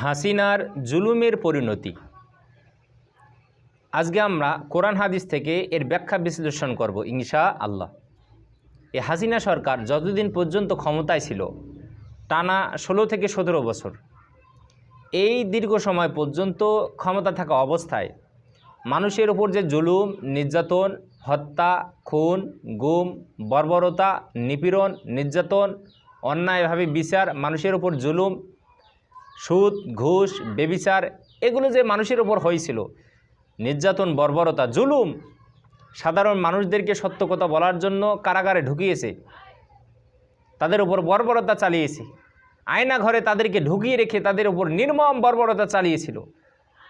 হাসিনার জুলুমের পরিণতি। আজকে আমরা কোরআন হাদিস থেকে এর ব্যাখ্যা বিশ্লেষণ করব ইনশা আল্লাহ এ হাসিনা সরকার যতদিন পর্যন্ত ক্ষমতায় ছিল, টানা ষোলো থেকে সতেরো বছর, এই দীর্ঘ সময় পর্যন্ত ক্ষমতা থাকা অবস্থায় মানুষের ওপর যে জুলুম, নির্যাতন, হত্যা, খুন, গুম, বর্বরতা, নিপীড়ন, নির্যাতন, অন্যায়ভাবে বিচার, মানুষের ওপর জুলুম সুদ, ঘুষ, বেবিচার এগুলো যে মানুষের ওপর হয়েছিল, নির্যাতন, বর্বরতা, জুলুম, সাধারণ মানুষদেরকে সত্য কথা বলার জন্য কারাগারে ঢুকিয়েছে, তাদের উপর বর্বরতা চালিয়েছে। আয়না ঘরে তাদেরকে ঢুকিয়ে রেখে তাদের উপর নির্মম বর্বরতা চালিয়েছিল।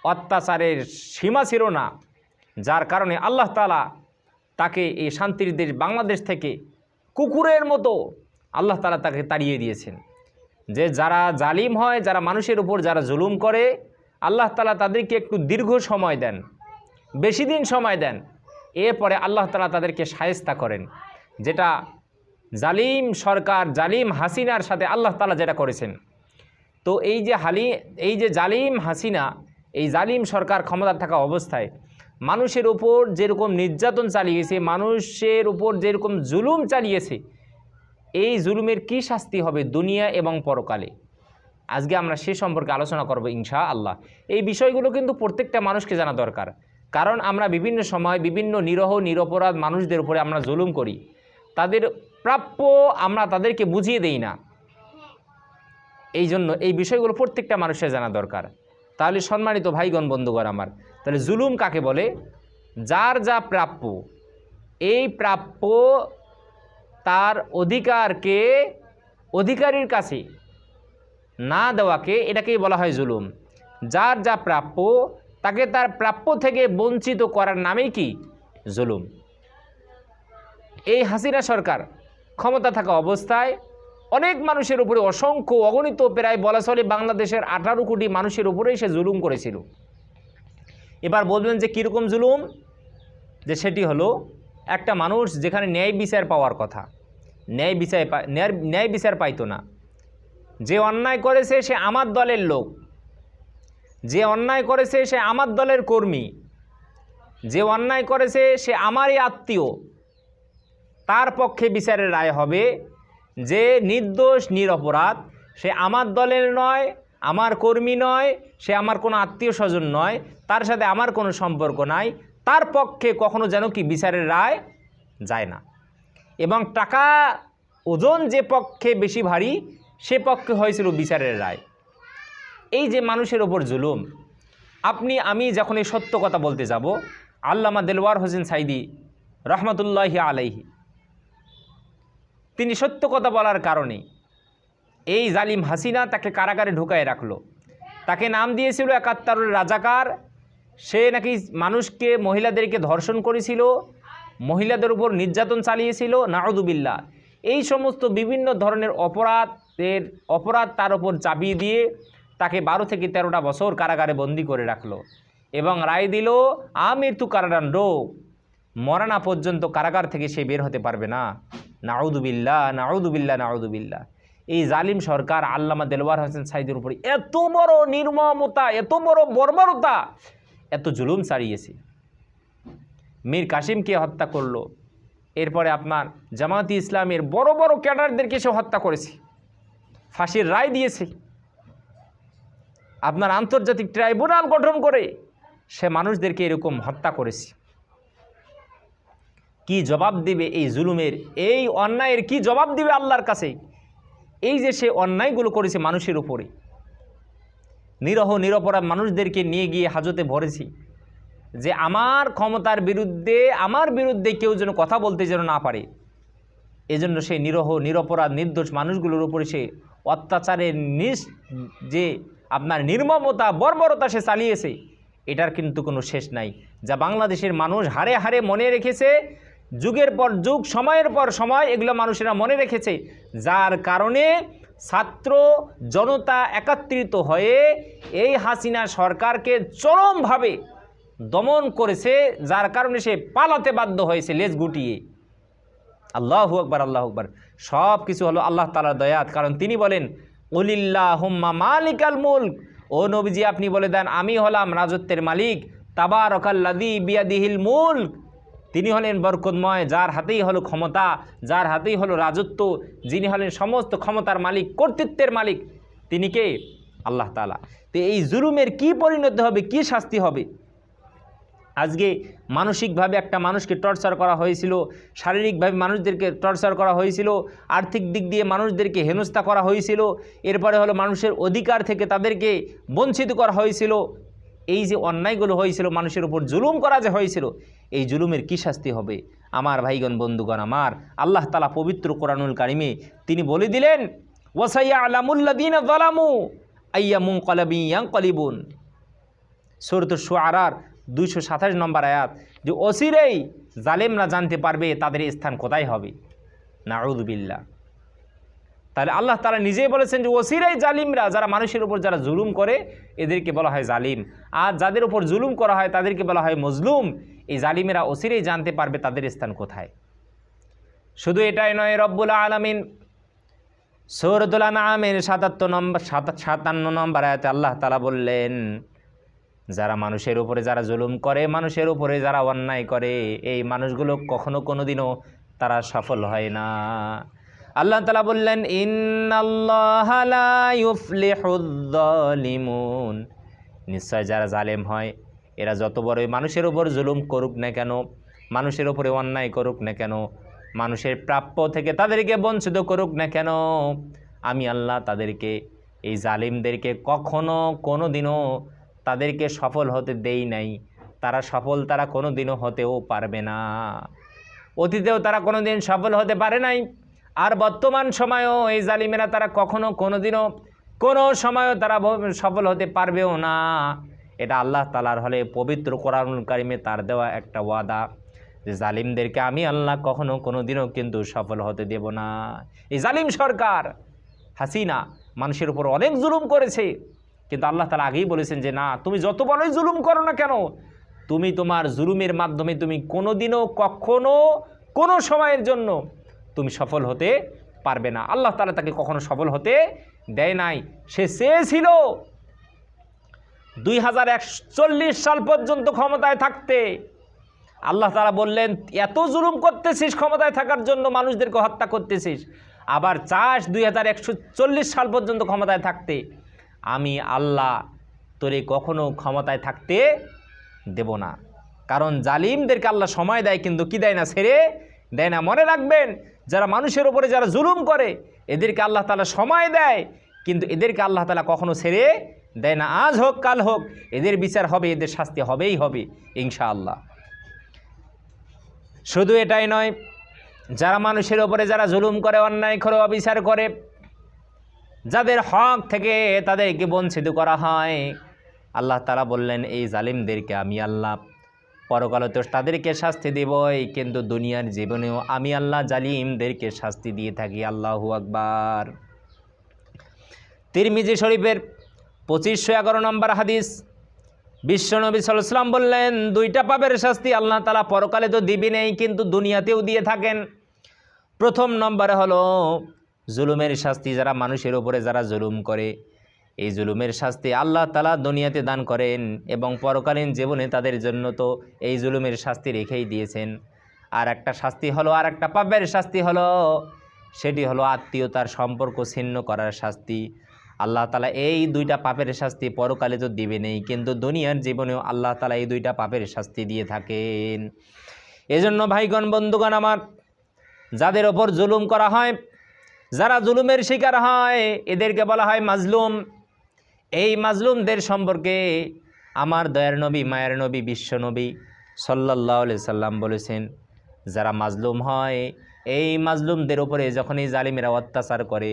অত্যাচারের সীমা ছিল না, যার কারণে আল্লাহ তালা তাকে এই শান্তির দেশ বাংলাদেশ থেকে কুকুরের মতো আল্লাহ তালা তাকে তাড়িয়ে দিয়েছেন। যে যারা জালিম হয়, যারা মানুষের উপর যারা জুলুম করে, আল্লাহ তালা তাদেরকে একটু দীর্ঘ সময় দেন, বেশি দিন সময় দেন। এরপরে আল্লাহ তালা তাদেরকে সায়স্তা করেন, যেটা জালিম সরকার, জালিম হাসিনার সাথে আল্লাহ তালা যেটা করেছেন। তো এই যে হালি, এই যে জালিম হাসিনা, এই জালিম সরকার ক্ষমতা থাকা অবস্থায় মানুষের উপর যেরকম নির্যাতন চালিয়েছে, মানুষের উপর যেরকম জুলুম চালিয়েছে এই জুলুমের কি শাস্তি হবে দুনিয়া এবং পরকালে? আজকে আমরা সে সম্পর্কে আলোচনা করব ইনশা আল্লাহ এই বিষয়গুলো কিন্তু প্রত্যেকটা মানুষকে জানা দরকার। কারণ আমরা বিভিন্ন সময় বিভিন্ন নিরহ, নিরপরাধ মানুষদের উপরে আমরা জুলুম করি। তাদের প্রাপ্য আমরা তাদেরকে বুঝিয়ে দেই না। এই জন্য এই বিষয়গুলো প্রত্যেকটা মানুষের জানা দরকার। তাহলে সম্মানিত ভাইগণ, বন্ধুগণ আমার, তাহলে জুলুম কাকে বলে? যার যা প্রাপ্য, এই প্রাপ্য তার অধিকারকে, অধিকারীর কাছে না দেওয়াকে এটাকেই বলা হয় জুলুম। যার যা প্রাপ্য, তাকে তার প্রাপ্য থেকে বঞ্চিত করার নামেই কি? জুলুম। এই হাসিনা সরকার ক্ষমতা থাকা অবস্থায় অনেক মানুষের উপরে অসংখ্য অগণিত প্রায় বলা চলে বাংলাদেশের আঠারো কোটি মানুষের উপরেই সে জুলুম করেছিল। এবার বলবেন যে কীরকম জুলুম? যে সেটি হলো একটা মানুষ যেখানে ন্যায় বিচার পাওয়ার কথা, ন্যায় বিচার পা- ন্যায় ন্যায় বিচার পাইতো না। যে অন্যায় করেছে সে আমার দলের লোক। যে অন্যায় করেছে সে আমার দলের কর্মী। যে অন্যায় করেছে সে আমারই আত্মীয়। তার পক্ষে বিচারের রায় হবে যে নির্দোষ, নিরপরাধ, সে আমার দলের নয়, আমার কর্মী নয়, সে আমার কোনো আত্মীয় স্বজন নয়, তার সাথে আমার কোনো সম্পর্ক নাই তার পক্ষে কখনো যেন কি বিচারের রায় যায় না। এবং টাকা ওজন যে পক্ষে বেশি ভারী, সে পক্ষে হয়েছিল বিচারের রায়। এই যে মানুষের ওপর জুলুম, আপনি, আমি যখন এই সত্য কথা বলতে যাব, আল্লামা দেলওয়ার হোসেন সাইদি রহমতুল্লাহি আলাইহি, তিনি সত্য কথা বলার কারণে এই জালিম হাসিনা তাকে কারাগারে ঢুকায় রাখল। তাকে নাম দিয়েছিল একাত্তরের রাজাকার সে নাকি মানুষকে, মহিলাদেরকে ধর্ষণ করেছিল, মহিলাদের উপর নির্যাতন চালিয়েছিল নারদুবিল্লা এই সমস্ত বিভিন্ন ধরনের অপরাধের, অপরাধ তার উপর চাপিয়ে দিয়ে তাকে বারো থেকে তেরোটা বছর কারাগারে বন্দি করে রাখল এবং রায় দিল আমৃত্যু কারাদণ্ড মরানা পর্যন্ত কারাগার থেকে সে বের হতে পারবে না। নাউদুবিল্লা নাউদুবিল্লা নাউদুবিল্লা এই জালিম সরকার আল্লামা দেলওয়ার হোসেন সাইদের উপরে এত বড় নির্মমতা, এত বড় বর্বরতা এত জুলুম চালিয়েছে। মীর কাসিমকে হত্যা করল? এরপরে আপনার জামাতি ইসলামের বড় বড় ক্যাডারদেরকে সে হত্যা করেছে। ফাঁসির রায় দিয়েছে। আপনার আন্তর্জাতিক ট্রাইব্যুনাল গঠন করে সে মানুষদেরকে এরকম হত্যা করেছে। কি জবাব দিবে এই জুলুমের? এই অন্যায়ের কি জবাব দিবে আল্লাহর কাছে? এই যে সে অন্যায়গুলো করেছে মানুষের উপরে। নিরহ, নিরপরাধ মানুষদেরকে নিয়ে গিয়ে হাজতে ভরেছি যে আমার ক্ষমতার বিরুদ্ধে, আমার বিরুদ্ধে কেউ যেন কথা বলতে যেন না পারে। এজন্য সে নিরহ, নিরপরাধ, নির্দোষ মানুষগুলোর উপরে সে অত্যাচারের নিস যে আপনার নির্মমতা, বর্বরতা সে চালিয়েছে, এটার কিন্তু কোনো শেষ নাই। যা বাংলাদেশের মানুষ হারে হারে মনে রেখেছে, যুগের পর যুগ, সময়ের পর সময়, এগুলো মানুষেরা মনে রেখেছে, যার কারণে ছাত্র জনতা একত্রিত হয়ে এই হাসিনা সরকারকে চরমভাবে দমন করেছে, যার কারণে সে পালাতে বাধ্য হয়েছে লেজ গুটিয়ে। আল্লাহ আকবার আল্লাহ আকবার। সব কিছু হলো আল্লাহ তালার দয়াত কারণ তিনি বলেন উলিল্লাহ হুম্মা মালিকাল মুল্ক। ও নবীজি, আপনি বলে দেন, আমি হলাম রাজত্বের মালিক। তাবারকাল্লাদি বিয়াদিহিল মুল্ক। তিনি হলেন বরকতময়, যার হাতেই হলো ক্ষমতা, যার হাতেই হলো রাজত্ব, যিনি হলেন সমস্ত ক্ষমতার মালিক, কর্তৃত্বের মালিক, তিনি কে? আল্লাহ তালা তো এই জুলুমের কি পরিণতি হবে, কি শাস্তি হবে? আজকে মানসিকভাবে একটা মানুষকে টর্চার করা হয়েছিল, শারীরিকভাবে মানুষদেরকে টর্চার করা হয়েছিল, আর্থিক দিক দিয়ে মানুষদেরকে হেনস্থা করা হয়েছিল, এরপরে হলো মানুষের অধিকার থেকে তাদেরকে বঞ্চিত করা হয়েছিল এই যে অন্যায়গুলো হয়েছিল, মানুষের উপর জুলুম করা যে হয়েছিল, এই জুলুমের কী শাস্তি হবে? আমার ভাইগণ, বন্ধুগণ আমার, আল্লাহ তালা পবিত্র কোরআনুল কারিমে তিনি বলে দিলেন ওয়াসাইয়া আলামুল্লাদিন জালামু আইয়া মুং কলাবি ইয়াং কলিবুন সৌরত সুয়ারার দুইশো সাতাশ নম্বর আয়াত, যে অসিরেই জালেমরা জানতে পারবে তাদের স্থান কোথায় হবে? নাউদবিল্লা তাহলে আল্লাহ তারা নিজেই বলেছেন যে ওসিরাই জালিমরা, যারা মানুষের উপর যারা জুলুম করে, এদেরকে বলা হয় জালিম। আর যাদের উপর জুলুম করা হয়, তাদেরকে বলা হয় মজলুম। এই জালিমেরা অসিরেই জানতে পারবে তাদের স্থান কোথায়। শুধু এটাই নয়, রব্বুল আলমিন সৌরদুল্লা নামের সাতাত্তর নম্বর সাতান্ন নম্বর আয়াতে আল্লাহ তালা বললেন, যারা মানুষের উপরে যারা জুলুম করে, মানুষের উপরে যারা অন্যায় করে, এই মানুষগুলো কখনো কোনো দিনও তারা সফল হয় না। আল্লাহ তালা বললেন ইন্নাল্লাহলিমুন নিশ্চয় যারা জালেম হয়, এরা যত বড়ই মানুষের উপর জুলুম করুক না কেন, মানুষের উপরে অন্যায় করুক না কেন, মানুষের প্রাপ্য থেকে তাদেরকে বঞ্চিত করুক না কেন, আমি আল্লাহ তাদেরকে, এই জালিমদেরকে কখনো কোনো দিনও তাদেরকে সফল হতে দেই নাই। তারা সফল তারা কোনো দিনও হতেও পারবে না। অতীতেও তারা কোনো দিন সফল হতে পারে নাই। আর বর্তমান সময়েও এই জালিমেরা তারা কখনো কোনো দিনও কোনো সময়ও তারা সফল হতে পারবেও না। এটা আল্লাহ তালার হলে পবিত্র কোরআনুল কারিমে তার দেওয়া একটা ওয়াদা যে জালিমদেরকে আমি আল্লাহ কখনো কোনো দিনও কিন্তু সফল হতে দেব না। এই জালিম সরকার, হাসিনা মানুষের উপর অনেক জুলুম করেছে। কিন্তু আল্লাহ তালা আগেই বলেছেন যে, না, তুমি যত বড়ই জুলুম করো না কেন, তুমি তোমার জুলুমের মাধ্যমে তুমি কোনো দিনও কখনো কোনো সময়ের জন্য তুমি সফল হতে পারবে না। আল্লাহ তালা তাকে কখনো সফল হতে দেয় নাই। সে চেয়েছিল দুই হাজার একচল্লিশ সাল পর্যন্ত ক্ষমতায় থাকতে। আল্লাহ তারা বললেন, এত জুলুম করতেছিস ক্ষমতায় থাকার জন্য, মানুষদেরকে হত্যা করতেছিস। আবার চাষ দুই হাজার একশো চল্লিশ সাল পর্যন্ত ক্ষমতায় থাকতে। আমি আল্লাহ তোরে কখনো ক্ষমতায় থাকতে দেব না। কারণ জালিমদেরকে আল্লাহ সময় দেয়, কিন্তু কি দেয় না? ছেড়ে দেয় না? মনে রাখবেন যারা মানুষের ওপরে যারা জুলুম করে, এদেরকে আল্লাহ তালা সময় দেয়, কিন্তু এদেরকে আল্লাহ তালা কখনো ছেড়ে দেয় না। আজ হোক, কাল হোক, এদের বিচার হবে, এদের শাস্তি হবেই হবে, ইনশাআল্লাহ। শুধু এটাই নয়, যারা মানুষের ওপরে যারা জুলুম করে, অন্যায় করে, অবিচার করে, যাদের হক থেকে তাদেরকে বঞ্চিত করা হয়, আল্লাহ তালা বললেন, এই জালিমদেরকে আমি আল্লাহ পরকালে তো তাদেরকে শাস্তি দেবই, কিন্তু দুনিয়ার জীবনেও আমি আল্লাহ জালিমদেরকে শাস্তি দিয়ে থাকি। আল্লাহ আকবার। তিরমিজি শরীফের পঁচিশশো এগারো নম্বর হাদিস। বিশ্বনবী সাল্লাম বললেন, দুইটা পাপের শাস্তি আল্লাহ তালা পরকালে তো দিবি নেই, কিন্তু দুনিয়াতেও দিয়ে থাকেন। প্রথম নম্বরে হলো, জুলুমের শাস্তি যারা মানুষের ওপরে যারা জুলুম করে এই জুলুমের শাস্তি আল্লাহ তালা দুনিয়াতে দান করেন এবং পরকালীন জীবনে তাদের জন্য তো এই জুলুমের শাস্তি রেখেই দিয়েছেন। আর একটা শাস্তি হলো, আর একটা পাপের শাস্তি হলো, সেটি হলো আত্মীয়তার সম্পর্ক ছিন্ন করার শাস্তি। আল্লাহ তালা এই দুইটা পাপের শাস্তি পরকালে তো দিবে নেই, কিন্তু দুনিয়ার জীবনেও আল্লাহ তালা এই দুইটা পাপের শাস্তি দিয়ে থাকেন। এজন্য ভাইগণ, বন্ধুগণ আমার, যাদের ওপর জুলুম করা হয়, যারা জুলুমের শিকার হয়, এদেরকে বলা হয় মাজলুম। এই মাজলুমদের সম্পর্কে আমার দয়ার নবী, মায়ের নবী, বিশ্ব নবী সাল্লাহ সাল্লাম বলেছেন, যারা মাজলুম হয়, এই মাজলুমদের ওপরে যখনই জালিমেরা অত্যাচার করে,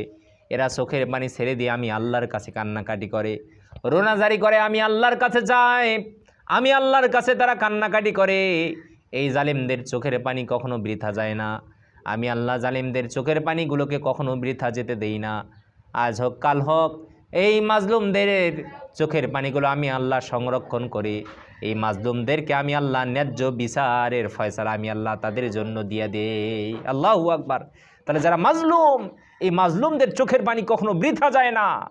এরা চোখের পানি ছেড়ে দিয়ে আমি আল্লাহর কাছে কান্নাকাটি করে। রোনাজারি করে, আমি আল্লাহর কাছে যাই, আমি আল্লাহর কাছে তারা কান্নাকাটি করে। এই জালিমদের চোখের পানি কখনো বৃথা যায় না। আমি আল্লাহ জালিমদের চোখের পানিগুলোকে কখনো বৃথা যেতে দেই না। আজ হোক, কাল হোক এই মাজলুমদের চোখের পানিগুলো আমি আল্লাহ সংরক্ষণ করি। এই মাজলুমদেরকে আমি আল্লাহ ন্যায্য বিচারের ফয়সালা আমি আল্লাহ তাদের জন্য দিয়ে দেই। আল্লাহ আকবার। তাহলে যারা মাজলুম, এই মাজলুমদের চোখের পানি কখনো বৃথা যায় না।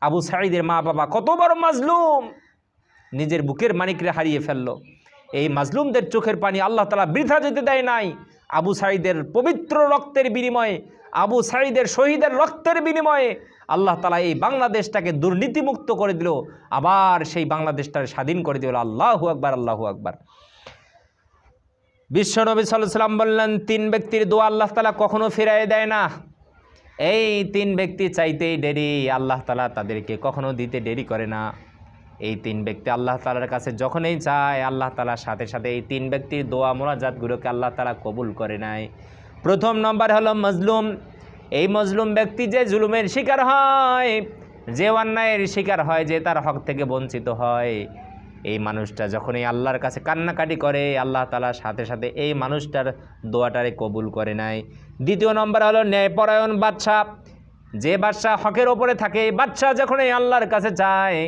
আবু সাঈদের মা বাবা কত বড় মাজলুম! নিজের বুকের মানিকরে হারিয়ে ফেলল। এই মাজলুমদের চোখের পানি আল্লাহ তালা বৃথা যেতে দেয় নাই। আবু সাঈদের পবিত্র রক্তের বিনিময়ে, আবু সাঈদের শহীদের রক্তের বিনিময়ে আল্লাহ তালা এই বাংলাদেশটাকে দুর্নীতিমুক্ত করে দিল, আবার সেই বাংলাদেশটাকে স্বাধীন করে দিল, আল্লাহু আকবার আল্লাহু আকবার। বিশ্বনবী সাল্লাম বললেন, তিন ব্যক্তির দোয়া আল্লাহ তালা কখনো ফিরাই দেয় না। এই তিন ব্যক্তি চাইতেই দেরি, আল্লাহ তালা তাদেরকে কখনো দিতে দেরি করে না। এই তিন ব্যক্তি আল্লাহ তালার কাছে যখনই চায় আল্লাহ তালার সাথে সাথে এই তিন ব্যক্তির দোয়া মোনাজাতগুলোকে আল্লাহ তালা কবুল করে নেয়। প্রথম নম্বর হলো মজলুম। এই মজলুম ব্যক্তি যে জুলুমের শিকার হয়, যে অন্যায়ের শিকার হয়, যে তার হক থেকে বঞ্চিত হয়, এই মানুষটা যখনই আল্লাহর কাছে কান্নাকাটি করে, আল্লাহ তালার সাথে সাথে এই মানুষটার দোয়াটারে কবুল করে নাই দ্বিতীয় নম্বর হলো ন্যায়পরায়ণ বাদশাহ। যে বাদশাহ হকের ওপরে থাকে, এই বাদশাহ যখন এই আল্লাহর কাছে যায়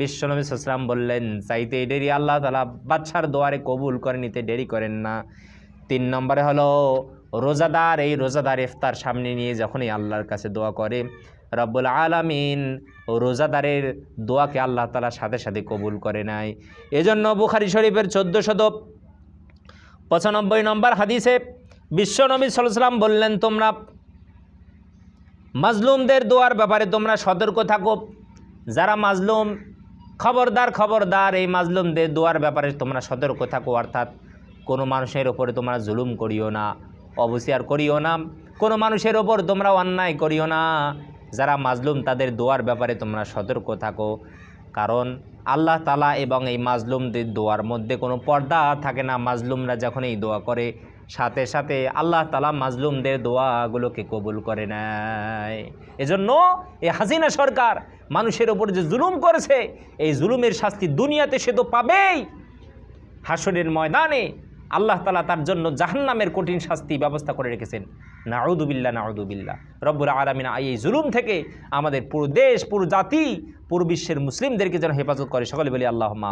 বিশ্বনবী সাল্লাম বললেন চাইতে দেরি, আল্লাহ তালা বাদশার দোয়ারে কবুল করে নিতে দেরি করেন না। তিন নম্বরে হলো রোজাদার, এই রোজাদার ইফতার সামনে নিয়ে যখনই আল্লাহর কাছে দোয়া করে, রব্বুল আলামিন রোজাদারের দোয়াকে আল্লাহ তালা সাথে সাথে কবুল করে নাই এজন্য বুখারি শরীফের চোদ্দ শত পঁচানব্বই নম্বর হাদিসে বিশ্বনবী সাল্লাম বললেন, তোমরা মাজলুমদের দোয়ার ব্যাপারে তোমরা সতর্ক থাকো। যারা মাজলুম, খবরদার খবরদার, এই মাজলুমদের দোয়ার ব্যাপারে তোমরা সতর্ক থাকো, অর্থাৎ কোনো মানুষের ওপরে তোমরা জুলুম করিও না। অবসিয়ার করিও না। কোনো মানুষের ওপর তোমরা অন্যায় করিও না। যারা মাজলুম, তাদের দোয়ার ব্যাপারে তোমরা সতর্ক থাকো। কারণ আল্লাহ তালা এবং এই মাজলুমদের দোয়ার মধ্যে কোনো পর্দা থাকে না। মাজলুমরা যখন এই দোয়া করে, সাথে সাথে আল্লাহ তালা মাজলুমদের দোয়াগুলোকে কবুল করে নেয়। এজন্য এই হাসিনা সরকার মানুষের ওপর যে জুলুম করেছে, এই জুলুমের শাস্তি দুনিয়াতে সে তো পাবেই। হাসরের ময়দানে আল্লাহ তালা তার জন্য জাহান্নামের কঠিন শাস্তি ব্যবস্থা করে রেখেছেন। নাউদুবিল্লা নাউদুবিল্লা রব্বুর আলমিনা এই জুলুম থেকে আমাদের পুরো দেশ, পুরো জাতি, পুরো বিশ্বের মুসলিমদেরকে যেন হেফাজত করে। সকলে বলি আল্লাহ